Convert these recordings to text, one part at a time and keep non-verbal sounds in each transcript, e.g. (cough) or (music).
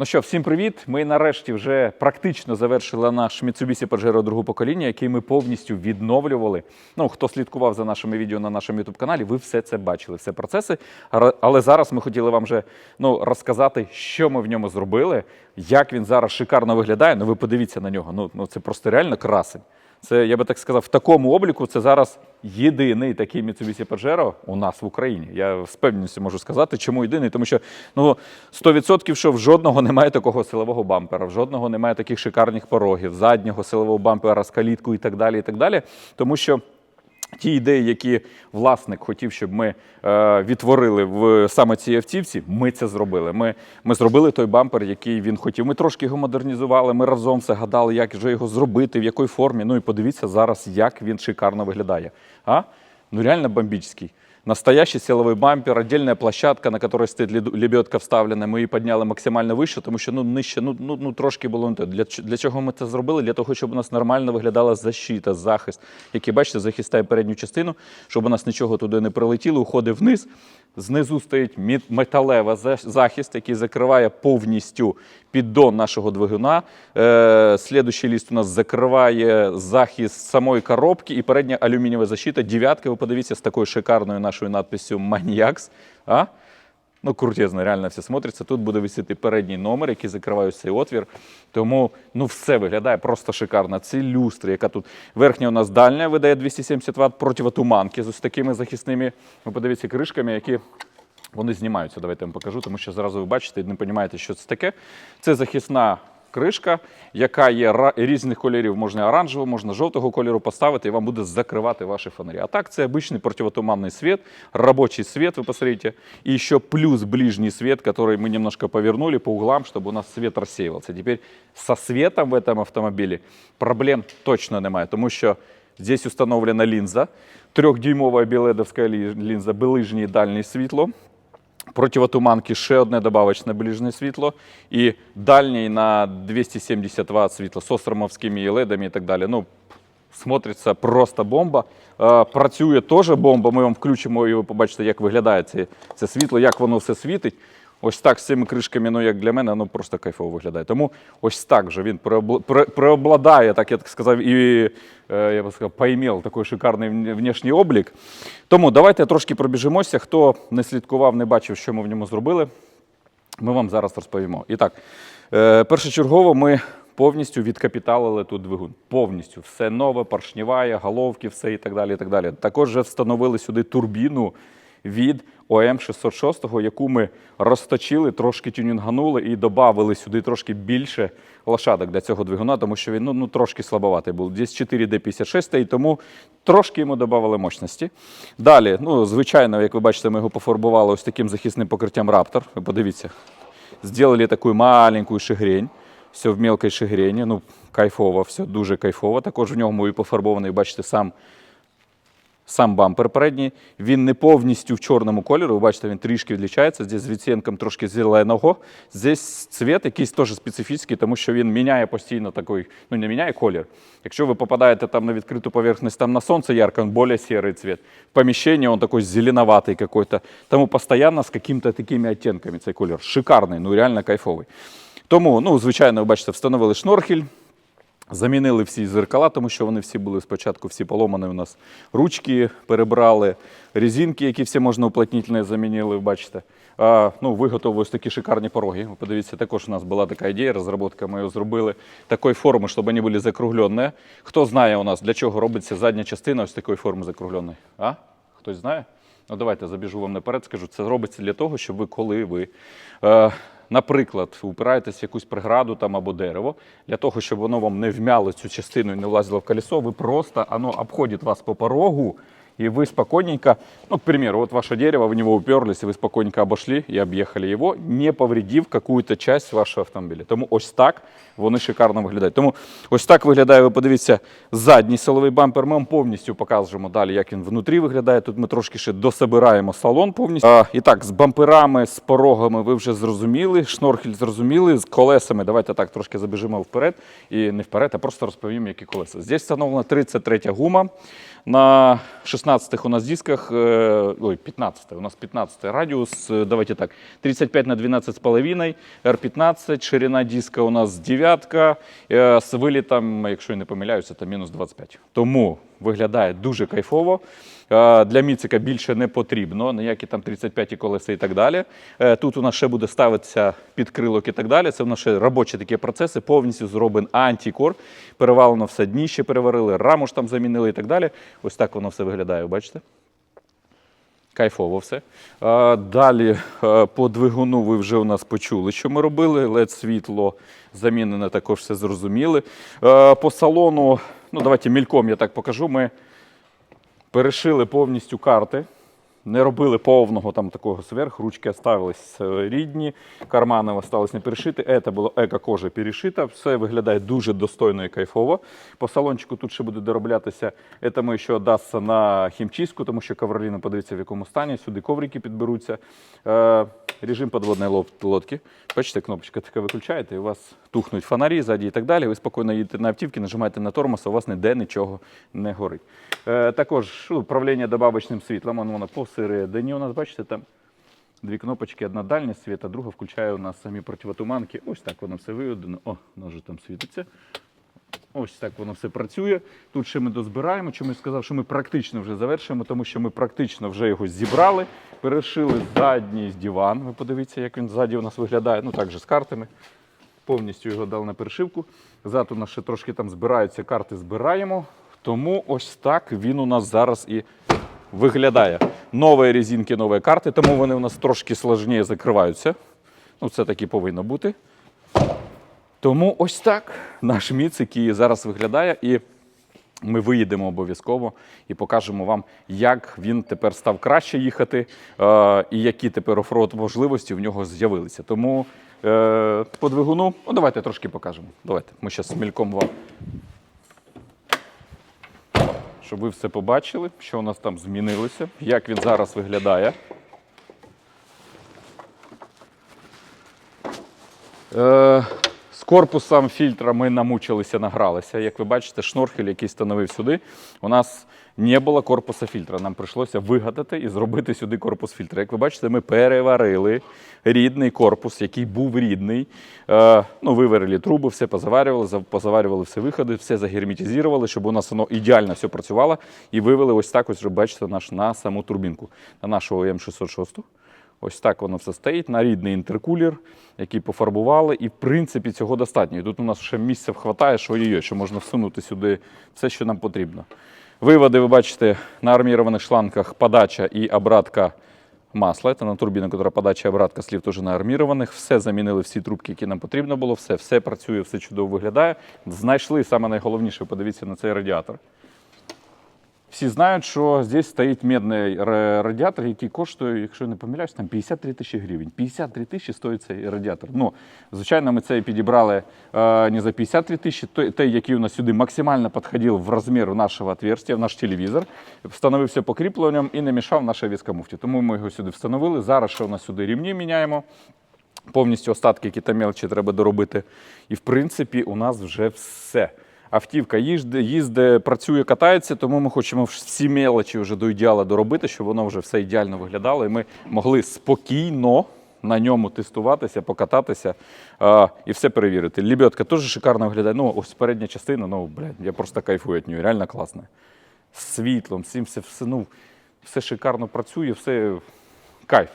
Ну що, всім привіт! Ми нарешті вже практично завершили наш Mitsubishi Pajero другого покоління, який ми повністю відновлювали. Ну, хто слідкував за нашими відео на нашому youtube каналі, ви все це бачили, все процеси. Але зараз ми хотіли вам вже ну, розказати, що ми в ньому зробили, як він зараз шикарно виглядає. Ну, ви подивіться на нього. Ну, ну це просто реально красень. Це, я би так сказав, в такому обліку це зараз єдиний такий Mitsubishi Pajero у нас в Україні. Я з певністю можу сказати, чому єдиний, тому що ну 100% що в жодного немає такого силового бампера, в жодного немає таких шикарних порогів, заднього силового бампера з каліткою і так далі. І так далі. Тому що Ті ідеї, які власник хотів, щоб ми е, відтворили в саме цій автівці, ми це зробили. Ми, ми зробили той бампер, який він хотів. Ми трошки його модернізували. Ми разом все гадали, як же його зробити, в якій формі. Ну і подивіться зараз, як він шикарно виглядає. А? Ну реально бомбічний. Настоящий силовий бампер, отдельная площадка, на которой стоїть леб- лебедка вставлена. Ми її підняли максимально вище, тому що ну нижче, ну, ну, ну трошки було не те. Для, для чого ми це зробили? Для того, щоб у нас нормально виглядала защита, захист, який, бачите, захистає передню частину, щоб у нас нічого туди не прилетіло, уходить вниз. Знизу стоїть металева захист, який закриває повністю піддон нашого двигуна. Е, слідуючий ліст у нас закриває захист самої коробки і передня алюмінієва защита. Дев'ятка, ви подивіться, з такою шикарною нашою надписю Маньякс. А? Ну, крутезно, реально все смотриться. Тут буде висіти передній номер, який закриває цей отвір. Тому ну, все виглядає просто шикарно. Ці люстри, яка тут верхня у нас дальня, видає 270 Вт противотуманки з ось такими захисними, ви подивіться, кришками, які вони знімаються. Давайте я вам покажу, тому що зразу ви бачите і не розумієте, що це таке. Це захисна кришка, яка є ра- різних кольорів. Можна оранжевого, можна жовтого кольору поставити, і вам буде закривати ваші фонарі. А так, це обичний противотуманний свет, робочий свет, вы посмотрите. И еще плюс ближний свет, который мы немножко повернули по углам, чтобы у нас свет рассеивался. Теперь со светом в этом автомобиле проблем точно немає, тому що здесь установлена лінза, трьохдюймова біледовська лі- лінза, ближнє і дальнє світло. Противотуманки ще одне добавочне ближнє світло і дальній на 270 Вт світло з остромовськими ледами і так далі. Ну, смотриться просто бомба. Е, працює теж бомба. Ми вам включимо і ви побачите, як виглядає це, це світло, як воно все світить. Ось так з цими кришками, ну як для мене, ну просто кайфово виглядає. Тому ось так же він преобладає, так я так сказав, і е, я би сказав, поімел такий шикарний внешній облік. Тому давайте трошки пробіжимося. Хто не слідкував, не бачив, що ми в ньому зробили. Ми вам зараз розповімо. І так, е, першочергово ми повністю відкапіталили тут двигун. Повністю. Все нове, поршнєва, головки, все і так далі. І так далі. Також вже встановили сюди турбіну від ОМ 606, яку ми розточили, трошки тюнінганули і додали сюди трошки більше лошадок для цього двигуна, тому що він ну, ну, трошки слабоватий був. Десь 4D56, стоїть, тому трошки йому додали мощності. Далі, ну, звичайно, як ви бачите, ми його пофарбували ось таким захисним покриттям Raptor. Ви подивіться, сделали таку маленьку шигрень. Все в мелкій шигрені, ну кайфово, все дуже кайфово. Також в ньому і пофарбований, бачите, сам сам бампер передній. Він не повністю в чорному кольорі. Ви бачите, він трішки відлічається. Здесь з відтінком трошки зеленого. Здесь цвіт якийсь теж специфічний, тому що він міняє постійно такий, ну не міняє колір. Якщо ви попадаєте там на відкриту поверхність, там на сонце ярко, він більш серий цвіт. В поміщенні він такий зеленоватий какой-то. Тому постійно з якими-то такими оттенками цей колір. Шикарний, ну реально кайфовий. Тому, ну, звичайно, ви бачите, встановили шнорхель. Замінили всі зеркала, тому що вони всі були спочатку всі поломані у нас. Ручки перебрали, резинки, які всі можна уплотнительні замінили, бачите. А, ну, виготовили ось такі шикарні пороги. Ви подивіться, також у нас була така ідея, розробка, ми його зробили такої форми, щоб вони були закруглені. Хто знає у нас, для чого робиться задня частина ось такої форми закругленої? А? Хтось знає? Ну, давайте забіжу вам наперед, скажу. Це робиться для того, щоб ви, коли ви, е, наприклад, упираєтесь в якусь преграду там або дерево, для того, щоб воно вам не вмяло цю частину і не влазило в колесо, ви просто, оно обходить вас по порогу, и вы спокойненько, ну, к примеру, вот ваше дерево, в него уперлись, и вы спокойненько обошли и объехали его, не повредив какую-то часть вашого автомобіля. Тому ось так вони шикарно виглядають. Тому ось так виглядає, ви подивіться, задній силовий бампер. Ми вам повністю покажемо далі, як він внутрі виглядає. Тут ми трошки ще дособираємо салон повністю. А, і так, з бамперами, з порогами ви вже зрозуміли, шнорхель зрозуміли, з колесами. Давайте так трошки забіжимо вперед. І не вперед, а просто розповім, які колеса. Здесь встановлена 33 гума на 16 16 у нас дисках, э, ой, 15 у нас 15 радиус, э, давайте так, 35 на 12 с половиной, R15, ширина диска у нас дев'ятка, з вилітом, якщо я не помиляюся, це мінус 25. Тому виглядає дуже кайфово. Для міцика більше не потрібно, ніякі там 35 колеса і так далі. Е, Тут у нас ще буде ставитися підкрилок і так далі. Це в нас ще робочі такі процеси, повністю зроблений антикор. Перевалено все дніще, переварили, раму ж там замінили і так далі. Ось так воно все виглядає, бачите? Кайфово все. Далі е, по двигуну ви вже у нас почули, що ми робили. led світло замінене, також все зрозуміли. Е, По салону, ну давайте мільком я так покажу. Ми перешили повністю карти. Не робили повного там такого сверх, ручки оставились е, рідні, кармани осталось не перешити. Це було еко-кожа перешита. Все виглядає дуже достойно і кайфово. По салончику тут ще буде дороблятися. Це ще дасться на хімчистку, тому що ковроліна, подивіться, в якому стані. Сюди коврики підберуться. Режим підводної лод- лодки. Бачите, кнопочка така виключаєте, і у вас тухнуть фонарі ззаді і так далі. Ви спокійно їдете на автівки, нажимаєте на тормоз, а у вас ніде нічого не горить. Е, також ну, управління добавочним світлом, воно, посередині у нас, бачите, там дві кнопочки, одна дальня світ, а друга включає у нас самі противотуманки. Ось так воно все виведено. О, воно вже там світиться. Ось так воно все працює. Тут ще ми дозбираємо. Чому я сказав, що ми практично вже завершуємо, тому що ми практично вже його зібрали, перешили задній диван. Ви подивіться, як він ззаді у нас виглядає. Ну так же з картами. Повністю його дали на перешивку. Зад у нас ще трошки там збираються, карти збираємо. Тому ось так він у нас зараз і виглядає. Нові резинки, нові карти, тому вони у нас трошки сложніше закриваються. Ну, це так і повинно бути. Тому ось так наш міц, який зараз виглядає, і ми виїдемо обов'язково і покажемо вам, як він тепер став краще їхати, е, і які тепер офроуд можливості в нього з'явилися. Тому е, по двигуну, ну давайте трошки покажемо. Давайте, ми зараз мільком вам. Щоб ви все побачили, що у нас там змінилося, як він зараз виглядає. Е, корпусом фільтра ми намучилися, награлися. Як ви бачите, шнорхель, який становив сюди, у нас не було корпуса фільтра. Нам прийшлося вигадати і зробити сюди корпус фільтра. Як ви бачите, ми переварили рідний корпус, який був рідний. Е, ну, виварили труби, все позаварювали, позаварювали все виходи, все загерметизували, щоб у нас воно ідеально все працювало. І вивели ось так, ось, бачите, наш, на саму турбінку, на нашого М606. Ось так воно все стоїть на рідний інтеркулер, який пофарбували, і в принципі цього достатньо. І тут у нас ще місця вхватає, що є, що можна всунути сюди все, що нам потрібно. Виводи, ви бачите, на армірованих шлангах подача і обратка масла. Це на турбіну, яка подача і обратка слів теж на армірованих. Все замінили, всі трубки, які нам потрібно було, все, все працює, все чудово виглядає. Знайшли саме найголовніше, подивіться на цей радіатор. Всі знають, що здесь стоїть медний радіатор, який коштує, якщо не помиляюсь, там 53 тисячі гривень. 53 тисячі стоїть цей радіатор. Ну, звичайно, ми цей підібрали е, не за 53 тисячі, той, який у нас сюди максимально підходив в розмір нашого отверстия, в наш телевізор, встановився покріпленням і не мішав нашій віскомуфті. Тому ми його сюди встановили. Зараз ще у нас сюди рівні міняємо. Повністю остатки, які там мелочі треба доробити. І в принципі, у нас вже все. Автівка їжде, їзде, працює, катається, тому ми хочемо всі мелочі вже до ідеала доробити, щоб воно вже все ідеально виглядало, і ми могли спокійно на ньому тестуватися, покататися а, і все перевірити. Лебедка теж шикарно виглядає. Ну, ось передня частина, ну, блядь, я просто кайфую від нього, реально класна. З світлом, цим все, все, ну, все шикарно працює, все кайф.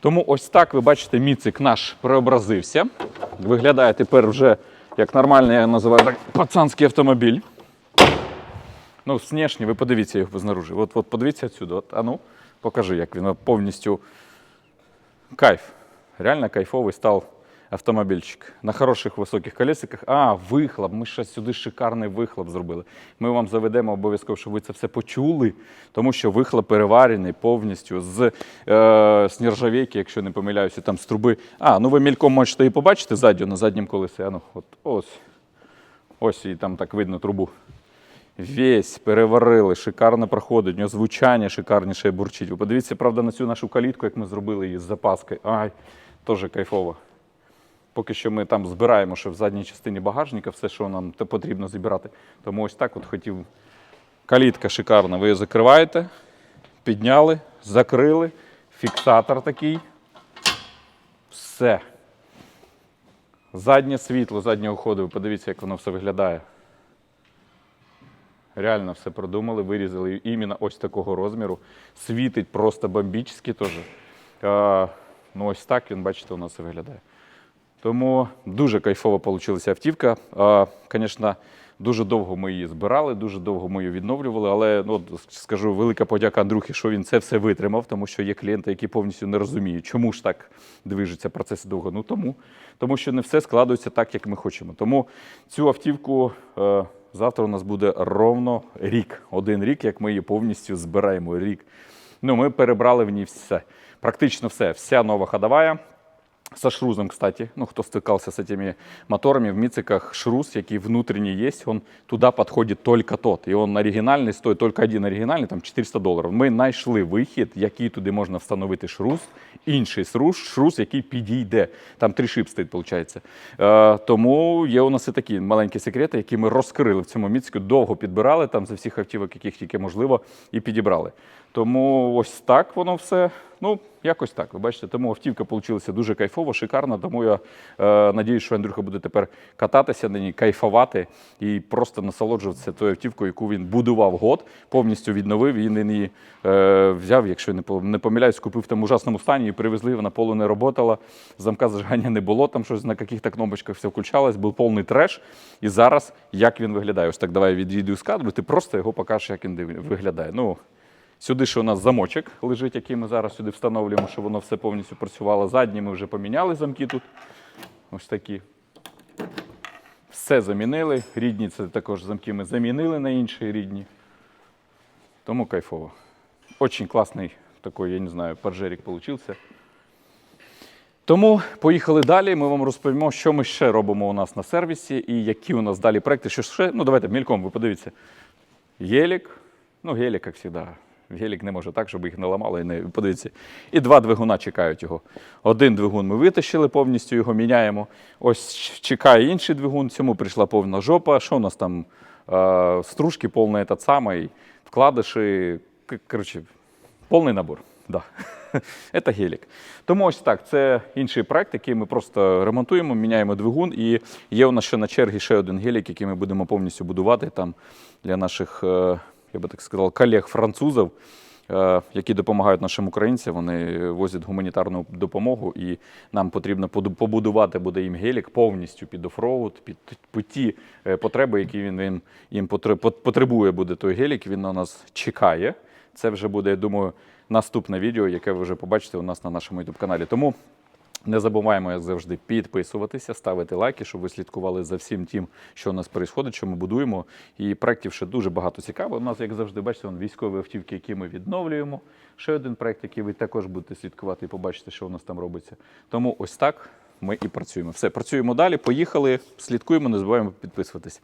Тому ось так ви бачите, міцик наш преобразився. Виглядає тепер вже як нормальний, я називаю так, пацанський автомобіль. Ну, внешне, ви подивіться його знаружи. От, от подивіться отсюди. От, а ну, покажи, як він повністю кайф. Реально кайфовий став автомобільчик. На хороших високих колесиках. А, вихлоп. Ми ще сюди шикарний вихлоп зробили. Ми вам заведемо обов'язково, щоб ви це все почули, тому що вихлоп переварений повністю з, е, з якщо не помиляюся, там з труби. А, ну ви мільком можете і побачити ззаді, на заднім колесі. А ну, от, ось. Ось і там так видно трубу. Весь переварили, шикарно проходить, у нього звучання шикарніше бурчить. Ви подивіться, правда, на цю нашу калітку, як ми зробили її з запаскою. Ай, теж кайфово. Поки що ми там збираємо ще в задній частині багажника все, що нам потрібно зібрати. Тому ось так от хотів. Калітка шикарна, ви її закриваєте, підняли, закрили, фіксатор такий. Все. Заднє світло заднього ходу. Ви подивіться, як воно все виглядає. Реально все продумали, вирізали іменно ось такого розміру. Світить просто бомбічно теж. Ну ось так він, бачите, у нас і виглядає. Тому дуже кайфово вийшла автівка. Звісно, дуже довго ми її збирали, дуже довго ми її відновлювали, але ну, скажу велика подяка Андрюхі, що він це все витримав, тому що є клієнти, які повністю не розуміють, чому ж так движуться процеси довго. Ну тому, тому що не все складується так, як ми хочемо. Тому цю автівку е, завтра у нас буде ровно рік. Один рік, як ми її повністю збираємо. Рік. Ну, ми перебрали в ній все. Практично все. Вся нова ходовая. Со шрузом, кстати, ну, кто стыкался с этими моторами, в Мициках шрус, який внутренний есть, он туда подходит только тот. И он оригінальний, стоїть только один оригінальний, там 400 доларів. Ми знайшли вихід, який туди можна встановити шрус, інший шрус, шрус, який підійде. Там три шип стоїть, виходить. Е, тому є у нас і такі маленькі секрети, які ми розкрили в цьому Міцику, довго підбирали там за всіх автівок, яких тільки можливо, і підібрали. Тому ось так воно все. Ну, якось так. Ви бачите, тому автівка вийшла дуже кайфово, шикарна. Тому я е, надіюсь, що Андрюха буде тепер кататися на ній, кайфувати і просто насолоджуватися тою автівкою, яку він будував год, повністю відновив. Він її е, взяв, якщо не не помиляюсь, купив в тому ужасному стані і привезли. Вона полу не роботала, замка зажигання не було, там щось на яких-то кнопочках все включалось, був повний треш. І зараз як він виглядає? Ось так давай відійду з кадру, ти просто його покажеш, як він виглядає. Ну, Сюди ще у нас замочок лежить, який ми зараз сюди встановлюємо, щоб воно все повністю працювало. Задні ми вже поміняли замки тут. Ось такі. Все замінили. Рідні це також замки ми замінили на інші рідні. Тому кайфово. Очень класний такий, я не знаю, паджерик получився. Тому поїхали далі. Ми вам розповімо, що ми ще робимо у нас на сервісі і які у нас далі проекти. Що ще? Ну, давайте мільком, ви подивіться. Гелік. Ну, гелік, як завжди. Гелік не може так, щоб їх не ламали. І не... Подивіться. І два двигуна чекають його. Один двигун ми витащили, повністю його міняємо. Ось чекає інший двигун. Цьому прийшла повна жопа. Що у нас там? Е, стружки, повний этот самий, вкладиші. Коротше, повний набор. Да. (laughs) Це гелік. Тому ось так, це інший проект, який ми просто ремонтуємо, міняємо двигун. І є у нас ще на чергі ще один гелік, який ми будемо повністю будувати там для наших, е, я би так сказав, колег-французів, е, які допомагають нашим українцям. Вони возять гуманітарну допомогу, і нам потрібно побудувати буде їм гелік повністю під офроуд, під, під ті е, потреби, які він, він їм потребує буде той гелік. Він на нас чекає. Це вже буде, я думаю, наступне відео, яке ви вже побачите у нас на нашому youtube каналі. Тому не забуваємо, як завжди, підписуватися, ставити лайки, щоб ви слідкували за всім тим, що у нас відбувається, що ми будуємо. І проєктів ще дуже багато цікавого. У нас, як завжди, бачите, військові автівки, які ми відновлюємо. Ще один проєкт, який ви також будете слідкувати і побачите, що у нас там робиться. Тому ось так ми і працюємо. Все, працюємо далі. Поїхали, слідкуємо, не забуваємо підписуватись.